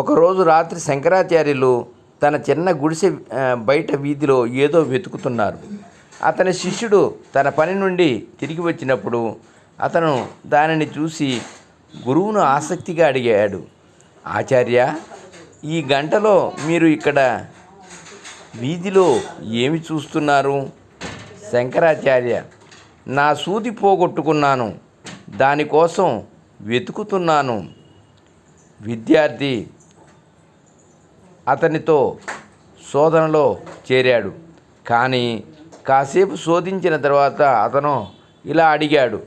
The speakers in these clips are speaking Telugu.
ఒకరోజు రాత్రి శంకరాచార్యులు తన చిన్న గుడిసె బయట వీధిలో ఏదో వెతుకుతున్నారు. అతని శిష్యుడు తన పని నుండి తిరిగి వచ్చినప్పుడు అతను దానిని చూసి గురువును ఆసక్తిగా అడిగాడు. ఆచార్య ఈ గంటలో మీరు ఇక్కడ వీధిలో ఏమి చూస్తున్నారు? శంకరాచార్య నా సూది పోగొట్టుకున్నాను. దానికోసం వెతుకుతున్నాను. విద్యార్థి అతనితో శోధనలో చేరాడు. కానీ కాసేపు శోధించిన తర్వాత అతను ఇలా అడిగాడు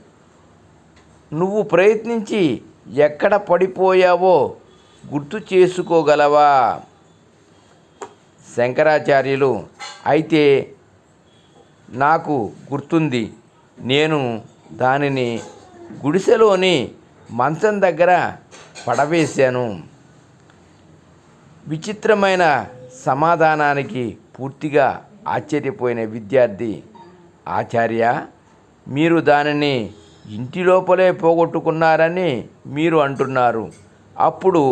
నువ్వు ప్రయత్నించి ఎక్కడ పడిపోయావో గుర్తు చేసుకోగలవా? శంకరాచార్యులు అయితే నాకు గుర్తుంది. నేను దానిని గుడిసెలోని మంచం దగ్గర పడవేశాను. విచిత్రమైన సమాధానానికి పూర్తిగా ఆశ్చర్యపోయిన విద్యార్థి ఆచార్య మీరు దానిని ఇంటి లోపలే పోగొట్టుకున్నారని మీరు అంటున్నారు. అప్పుడు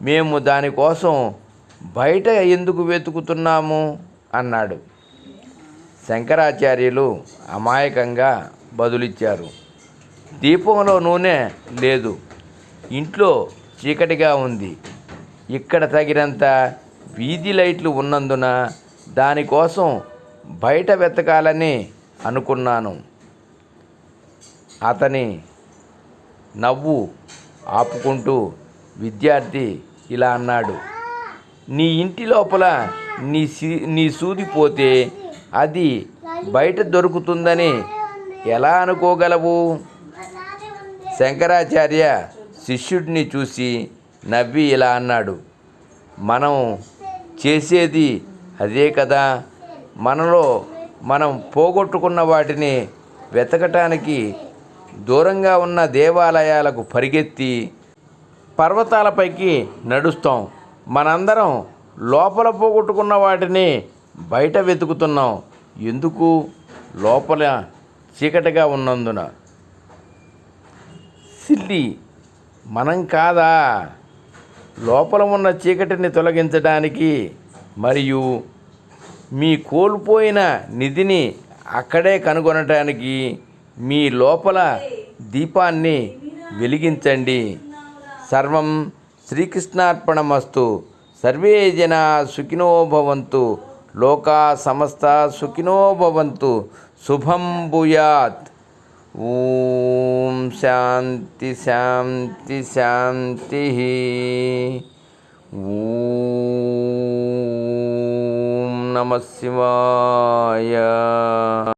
మేము దానికోసం బయట ఎందుకు వెతుకుతున్నాము అన్నాడు. శంకరాచార్యులు అమాయకంగా బదులిచ్చారు. దీపంలో నూనె లేదు. ఇంట్లో చీకటిగా ఉంది. ఇక్కడ తగినంత వీధి లైట్లు ఉన్నందున దానికోసం బయట వెతకాలని అనుకున్నాను. అతని నవ్వు ఆపుకుంటూ విద్యార్థి ఇలా అన్నాడు నీ ఇంటి లోపల నీ నీ సూది పోతే అది బయట దొరుకుతుందని ఎలా అనుకోగలవు? శంకరాచార్య శిష్యుడిని చూసి నవ్వి ఇలా అన్నాడు. మనం చేసేది అదే కదా. మనలో మనం పోగొట్టుకున్న వాటిని వెతకటానికి దూరంగా ఉన్న దేవాలయాలకు పరిగెత్తి పర్వతాలపైకి నడుస్తాం. మనందరం లోపల పోగొట్టుకున్న వాటిని బయట వెతుకుతున్నాం. ఎందుకు? లోపల చీకటిగా ఉన్నందున. సిల్లి మనం కాదా? లోపల ఉన్న చీకటిని తొలగించడానికి మరియు మీ కోల్పోయిన నిధిని అక్కడే కనుగొనటానికి మీ లోపల దీపాన్ని వెలిగించండి. సర్వం శ్రీకృష్ణార్పణమస్తు. సర్వే జన సుఖినో భవంతు. లోకా సమస్త సుఖినో భవంతు. శుభం భూయాత్. ఓం శాంతి శాంతి శాంతి. ఓం నమ శివాయ.